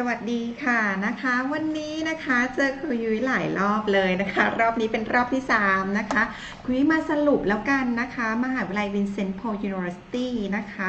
สวัสดีค่ะนะคะ วันนี้นะคะเจอครูยุ้ยหลายรอบเลยนะคะ รอบนี้เป็นรอบที่ 3 นะคะครูยุ้ยมาสรุปแล้วกันนะคะมหาวิทยาลัยวินเซนต์โพลยูนิเวอร์ซิตี้นะคะ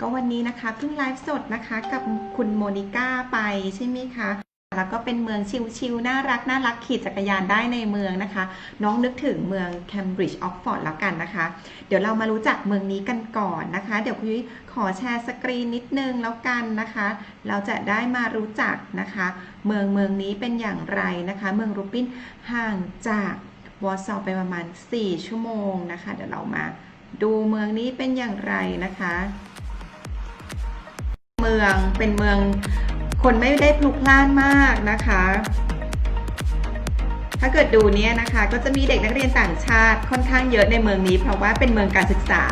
ก็วันนี้นะคะเพิ่งไลฟ์สดนะคะกับคุณโมนิก้าไปใช่ไหมคะ แล้วก็เป็นเมืองชิลๆน่ารักน่ารักขี่จักรยานได้ในเมืองนะคะ น้องนึกถึงเมืองแคมบริดจ์ออกฟอร์ดแล้วกันนะคะ เดี๋ยวเรามารู้จักเมืองนี้กันก่อนนะคะ เดี๋ยวคุณยุ้ยขอแชร์สกรีนนิดนึงแล้วกันนะคะ เราจะได้มารู้จักนะคะ เมืองเมืองนี้เป็นอย่างไรนะคะ เมืองรูปินห่างจากวอร์ซอไปประมาณ 4 ชั่วโมงนะคะ เดี๋ยวเรามาดูเมืองนี้เป็นอย่างไรนะคะ เมืองเป็นเมือง คนไม่ได้พลุกพล่านมากนะคะ ถ้าเกิดดูเนี้ยนะคะ ก็จะมีเด็กนักเรียนต่างชาติค่อนข้างเยอะในเมืองนี้ เพราะว่าเป็นเมืองการศึกษา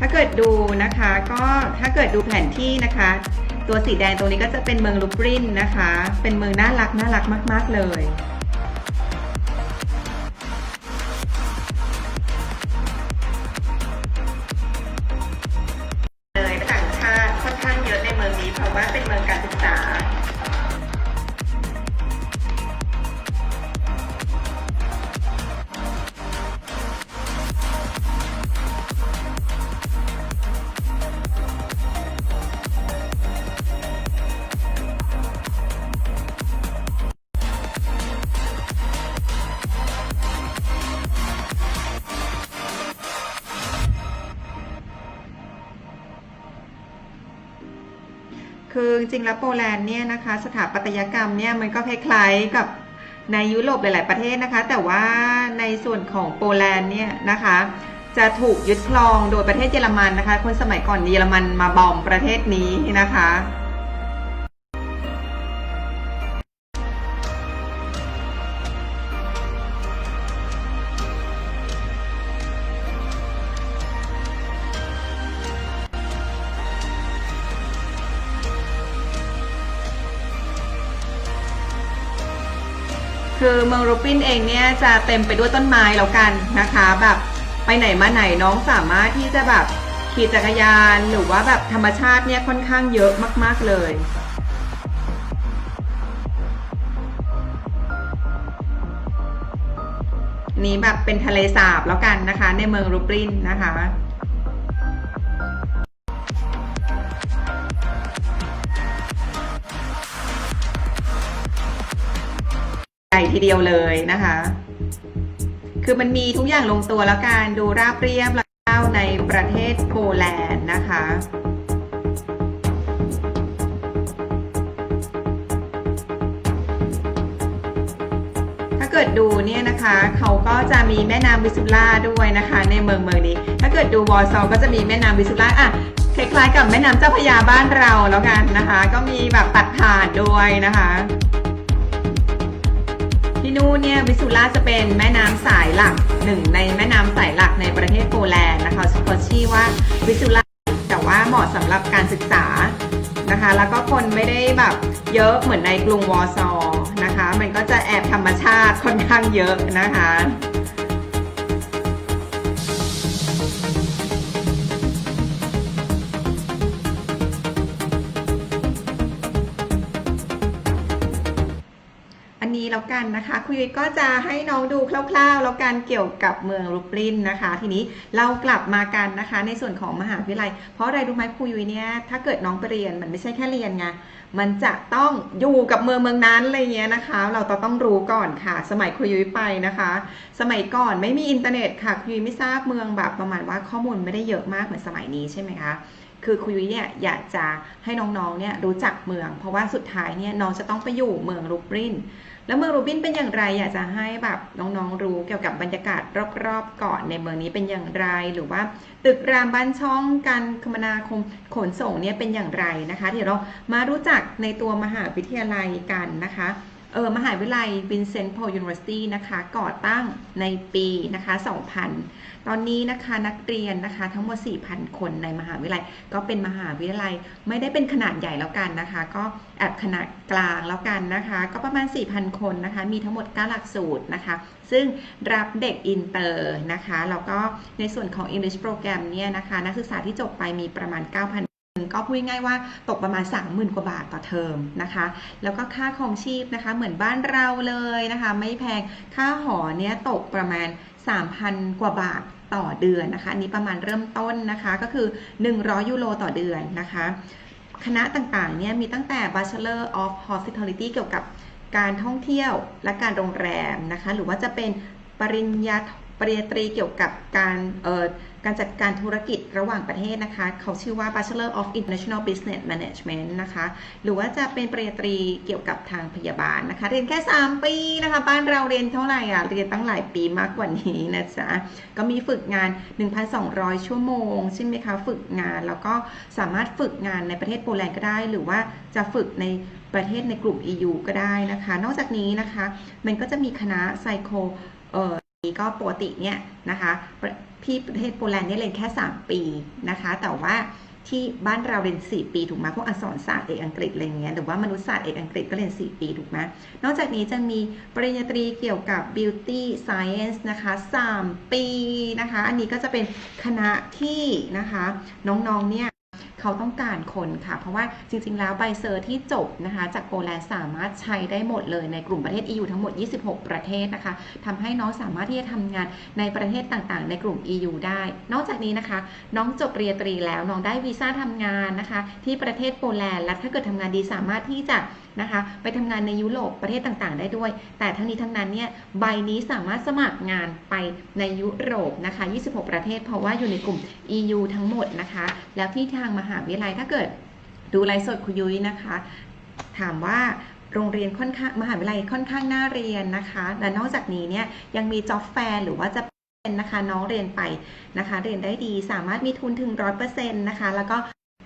ถ้าเกิดดูนะคะก็ถ้าเกิดดูแผนที่นะคะ ตัวสีแดงตรงนี้ก็จะเป็นเมืองลูบรินนะคะ เป็นเมืองน่ารักน่ารักมาก ๆ เลยเลย คือจริงๆแล้วโปแลนด์เนี่ยนะคะสถาปัตยกรรมเนี่ยมันก็คล้ายๆกับในยุโรปหลาย ๆ ประเทศนะคะ แต่ว่าในส่วนของโปแลนด์เนี่ยนะคะจะถูกยึดครองโดยประเทศเยอรมันนะคะ คนสมัยก่อนเยอรมันมาบอมประเทศนี้นะคะ คือเมืองรูปินเองเนี่ยจะเต็มไปด้วยต้นไม้แล้วกันนะคะ แบบไปไหนมาไหนน้องสามารถที่จะแบบขี่จักรยานหรือว่าแบบธรรมชาติเนี่ยค่อนข้างเยอะมาก ๆเลย นี้แบบเป็นทะเลสาบแล้วกันนะคะ ในเมืองรูปรินนะคะ ใหญ่ทีเดียวเลยนะคะ คือมันมีทุกอย่างลงตัวแล้วการดูราบเรียบแล้วในประเทศโปแลนด์นะคะถ้าเกิดดูเนี่ยนะคะเขาก็จะมีแม่น้ำวิสุล่าด้วยนะคะ ในเมืองเมืองนี้ ถ้าเกิดดูวอร์ซอก็จะมีแม่น้ำวิสุล่าอะคล้ายๆกับแม่น้ำเจ้าพระยาบ้านเราแล้วกันนะคะ ก็มีแบบตัดผ่านด้วยนะคะ ที่นู่นเนี่ยวิสุล่าจะเป็นแม่น้ำสายหลักหนึ่งในแม่น้ำสายหลักในประเทศโปแลนด์นะคะเขาชื่อว่าวิสุล่าแต่ว่าเหมาะสำหรับการศึกษานะคะ แล้วก็คนไม่ได้แบบเยอะเหมือนในกรุงวอร์ซอนะคะ มันก็จะแอบธรรมชาติค่อนข้างเยอะนะคะ แล้วกันนะคะคุยก็จะให้น้องดูคร่าวๆ แล้วกันเกี่ยวกับเมืองรูปรินนะคะ ทีนี้เรากลับมากันนะคะ ในส่วนของมหาวิทยาลัย เพราะอะไรรู้ไหมคุยเนี่ยถ้าเกิดน้องไปเรียนมันไม่ใช่แค่เรียนไงมันจะต้องอยู่กับเมืองเมืองนั้นอะไรเงี้ยนะคะ เราต้องรู้ก่อนค่ะ สมัยครูยุ้ยไปนะคะ สมัยก่อนไม่มีอินเทอร์เน็ตค่ะคุยไม่ทราบเมืองแบบประมาณว่าข้อมูลไม่ได้เยอะมากเหมือนสมัยนี้ใช่ไหมคะ คือคุยเนี่ยอยากจะให้น้องๆเนี่ยรู้จักเมือง เพราะว่าสุดท้ายเนี่ยน้องจะต้องไปอยู่เมืองรูปรินแล้วเมืองรูบินเป็นอย่างไรอยากจะให้แบบน้องๆรู้เกี่ยวกับบรรยากาศรอบๆก่อนในเมืองนี้เป็นอย่างไร หรือว่าตึกรามบ้านช่องการคมนาคมขนส่งเนี่ยเป็นอย่างไรนะคะเดี๋ยวเรามารู้จักในตัวมหาวิทยาลัยกันนะคะ เออมหาวิทยาลัยวินเซนต์โพลยูนิเวอร์ซิตี้นะคะ ก่อตั้งในปีนะคะ 2000 ตอนนี้นะคะนักเรียนนะคะทั้งหมด 4,000 คนในมหาวิทยาลัย ก็เป็นมหาวิทยาลัยไม่ได้เป็นขนาดใหญ่แล้วกันนะคะ ก็แอบขนาดกลางแล้วกันนะคะ ก็ประมาณ 4,000 คนนะคะ มีทั้งหมด 9 หลักสูตรนะคะ ซึ่งรับเด็กอินเตอร์นะคะแล้วก็ในส่วนของ English Program เนี่ยนะคะ นักศึกษาที่จบไปมีประมาณ 9,000 ก็พูดง่ายว่าตกประมาณ 30,000 กว่าบาทต่อเทอมนะคะ แล้วก็ค่าครองชีพนะคะ เหมือนบ้านเราเลยนะคะ ไม่แพงค่าหอเนี่ยตกประมาณ 3,000 กว่าบาทต่อเดือนนะคะอันนี้ประมาณเริ่มต้นนะคะก็คือ 100 ยูโรต่อเดือนนะคะ คณะต่างๆเนี่ยมีตั้งแต่ Bachelor of Hospitality เกี่ยวกับการท่องเที่ยวและการโรงแรมนะคะ หรือว่าจะเป็นปริญญาปริญญาตรีเกี่ยวกับการเอ่อ การจัดการธุรกิจระหว่างประเทศนะคะ เขาชื่อว่า Bachelor of International Business Management นะคะ หรือว่าจะเป็นปริญญาตรีเกี่ยวกับทางพยาบาลนะคะ เรียนแค่ 3 ปีนะคะ บ้านเราเรียนเท่าไหร่อะ เรียนตั้งหลายปีมากกว่านี้นะจ๊ะ ก็มีฝึกงาน 1,200 ชั่วโมง ใช่ไหมคะ ฝึกงานแล้วก็สามารถฝึกงานในประเทศโปแลนด์ก็ได้ หรือว่าจะฝึกในประเทศในกลุ่ม EU ก็ได้นะคะ นอกจากนี้นะคะ มันก็จะมีคณะไซโคเอ่อ ก็ปกติเนี่ยนะคะที่ประเทศโปแลนด์เนี่ยเรียนแค่ 3 ปีนะคะ แต่ว่าที่บ้านเราเรียน 4 ปีถูกไหมพวกอักษรศาสตร์เอกอังกฤษอะไรเงี้ยหรือว่ามนุษยศาสตร์เอกอังกฤษก็เรียน 4 ปีถูกไหมนอกจากนี้จะมีปริญญาตรีเกี่ยวกับ beauty science นะคะ 3 ปีนะคะ อันนี้ก็จะเป็นคณะที่นะคะน้องๆเนี่ย เขาต้องการคนค่ะ เพราะว่าจริง ๆ แล้วใบเซอร์ที่จบนะคะจากโปแลนด์สามารถใช้ได้หมดเลยในกลุ่มประเทศ EU ทั้งหมด 26 ประเทศนะคะทำให้น้องสามารถที่จะทำงานในประเทศต่างๆ ในกลุ่ม EU ได้ นอกจากนี้นะคะ น้องจบปริญญาตรีแล้วน้องได้วีซ่าทำงานนะคะ ที่ประเทศโปแลนด์และถ้าเกิดทำงานดีสามารถที่จะนะคะไปทำงานในยุโรปประเทศต่างๆ ได้ด้วย แต่ทั้งนี้ทั้งนั้นเนี่ยใบนี้สามารถสมัครงานไปในยุโรปนะคะ 26 ประเทศ เพราะว่าอยู่ในกลุ่ม EU ทั้งหมดนะคะ แล้วที่ทางมหาาวิทยาลัยถ้าเกิดดูไลฟ์สดคุยยุ้ยนะคะ ถามว่าโรงเรียนค่อนข้างมหาวิทยาลัยค่อนข้างน่าเรียนนะคะ และนอกจากนี้เนี่ยยังมีจ็อบแฟร์หรือว่าจะเป็นนะคะน้องเรียนไปนะคะ เรียนได้ดีสามารถมีทุนถึงร้อยเปอร์เซ็นต์นะคะ แล้วก็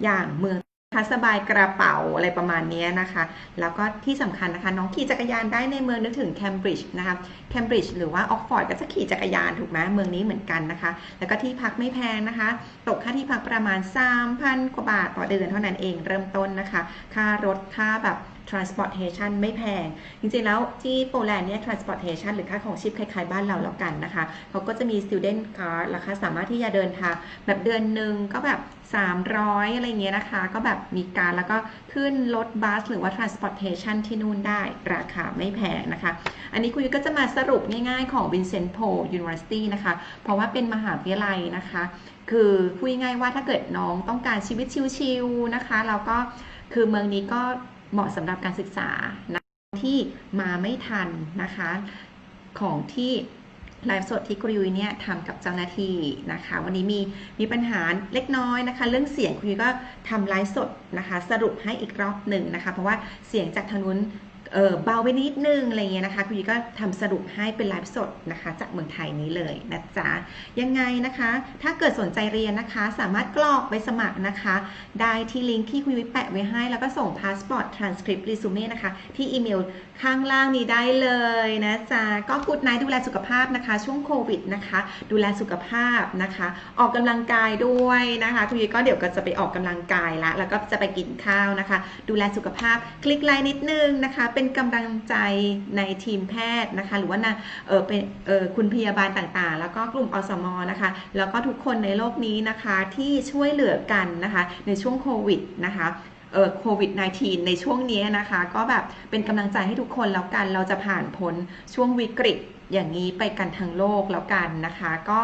อย่างเมือง คะสบายกระเป๋าอะไรประมาณนี้นะคะ แล้วก็ที่สำคัญนะคะ น้องขี่จักรยานได้ในเมืองนึกถึงแคมบริดจ์นะคะแคมบริดจ์หรือว่าออกฟอร์ดก็จะขี่จักรยานถูกไหมเมืองนี้เหมือนกันนะคะ แล้วก็ที่พักไม่แพงนะคะ ตกค่าที่พักประมาณ 3,000 กว่าบาทต่อเดือนเท่านั้นเองเริ่มต้นนะคะ ค่ารถค่าแบบ transportation ไม่แพง จริงๆแล้วที่โปแลนด์เนี่ย transportation หรือค่าของชีพคล้ายๆ บ้านเราแล้วกันนะคะ เขาก็จะมี student card ราคาสามารถที่จะเดินทางแบบเดือนหนึ่งก็แบบ 300 อะไรเงี้ยนะคะ ก็แบบมีการแล้วก็ขึ้นรถบัสหรือว่า transportation ที่นู่นได้ราคาไม่แพงนะคะ อันนี้คุยก็จะมาสรุปง่ายๆของ Vincent p o University นะคะ เพราะว่าเป็นมหาวิทยาลัยนะคะ คือพูดง่ายๆว่าถ้าเกิดน้องต้องการชีวิตชิลๆนะคะแล้วก็คือเมืองนี้ก็ เหมาะสำหรับการศึกษานะที่มาไม่ทันนะคะ ของที่ไลฟ์สดที่ครูยุ้ยเนี่ยทำกับเจ้าหน้าที่นะคะ วันนี้มีมีปัญหาเล็กน้อยนะคะ เรื่องเสียงครูยุ้ยก็ทำไลฟ์สดนะคะ สรุปให้อีกรอบหนึ่งนะคะ เพราะว่าเสียงจากทางนู้น เออเบาไปนิดนึงอะไรเงี้ยนะคะครูยุ้ยก็ทำสรุปให้เป็นไลฟ์สดนะคะ จากเมืองไทยนี้เลยนะจ๊ะยังไงนะคะ ถ้าเกิดสนใจเรียนนะคะ สามารถกรอกไปสมัครนะคะ ได้ที่ลิงก์ที่คุณยแปะไว้ให้ แล้วก็ส่งพาสปอร์ตทรานสคริปต์รีสูเม่นะคะ ที่อีเมลข้างล่างนี้ได้เลยนะจ๊ะก็กูดไนดูแลสุขภาพนะคะ ช่วงโควิดนะคะ ดูแลสุขภาพนะคะ ออกกำลังกายด้วยนะคะคุณยก็เดี๋ยวก็จะไปออกกำลังกายละแล้วก็จะไปกินข้าวนะคะ ดูแลสุขภาพคลิกไลน์นิดนึงนะคะเป็นกำลังใจในทีมแพทย์นะคะ หรือว่านะเออเป็นเออคุณพยาบาลต่างๆ แล้วก็กลุ่มอสมนะคะ แล้วก็ทุกคนในโลกนี้นะคะที่ช่วยเหลือกันนะคะ ในช่วงโควิดนะคะเออโควิด -19 ในช่วงนี้นะคะ ก็แบบเป็นกำลังใจให้ทุกคนแล้วกันเราจะผ่านพ้นช่วงวิกฤตอย่างนี้ไปกันทั้งโลกแล้วกันนะคะ ก็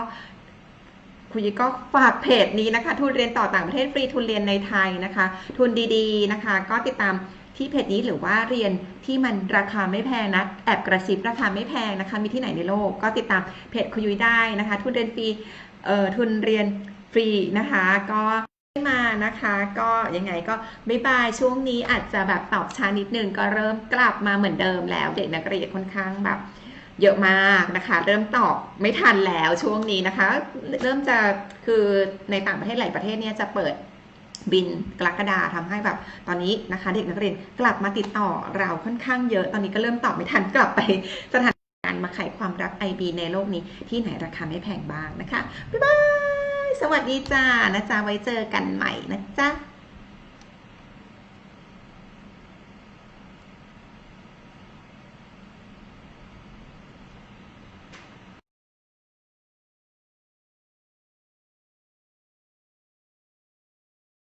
คุณยิก็ฝากเพจนี้นะคะ ทุนเรียนต่อต่างประเทศฟรีทุนเรียนในไทยนะคะ ทุนดีๆนะคะ ก็ติดตาม ที่เพจนี้หรือว่าเรียนที่มันราคาไม่แพงนะแอบกระซิบราคาไม่แพงนะคะ มีที่ไหนในโลก ก็ติดตามเพจคุยยุ้ยได้นะคะ ทุนเรียนฟรีเอ่อทุนเรียนฟรีนะคะ ก็มานะคะ ก็ยังไงก็บ๊ายบายช่วงนี้อาจจะแบบตอบช้านิดนึงก็เริ่มกลับมาเหมือนเดิมแล้ว เด็กนักเรียนค่อนข้างแบบเยอะมากนะคะ เริ่มตอบไม่ทันแล้วช่วงนี้นะคะ เริ่มจะคือในต่างประเทศหลายประเทศเนี่ยจะเปิด บินกรกฎาทำให้แบบตอนนี้นะคะ เด็กนักเรียนกลับมาติดต่อเราค่อนข้างเยอะ ตอนนี้ก็เริ่มตอบไม่ทันกลับไปสถานการณ์มาไขความรัก IB ในโลกนี้ที่ไหนราคาไม่แพงบ้างนะคะบ๊ายบายสวัสดีจ้านะจ๊ะไว้เจอกันใหม่นะจ๊ะ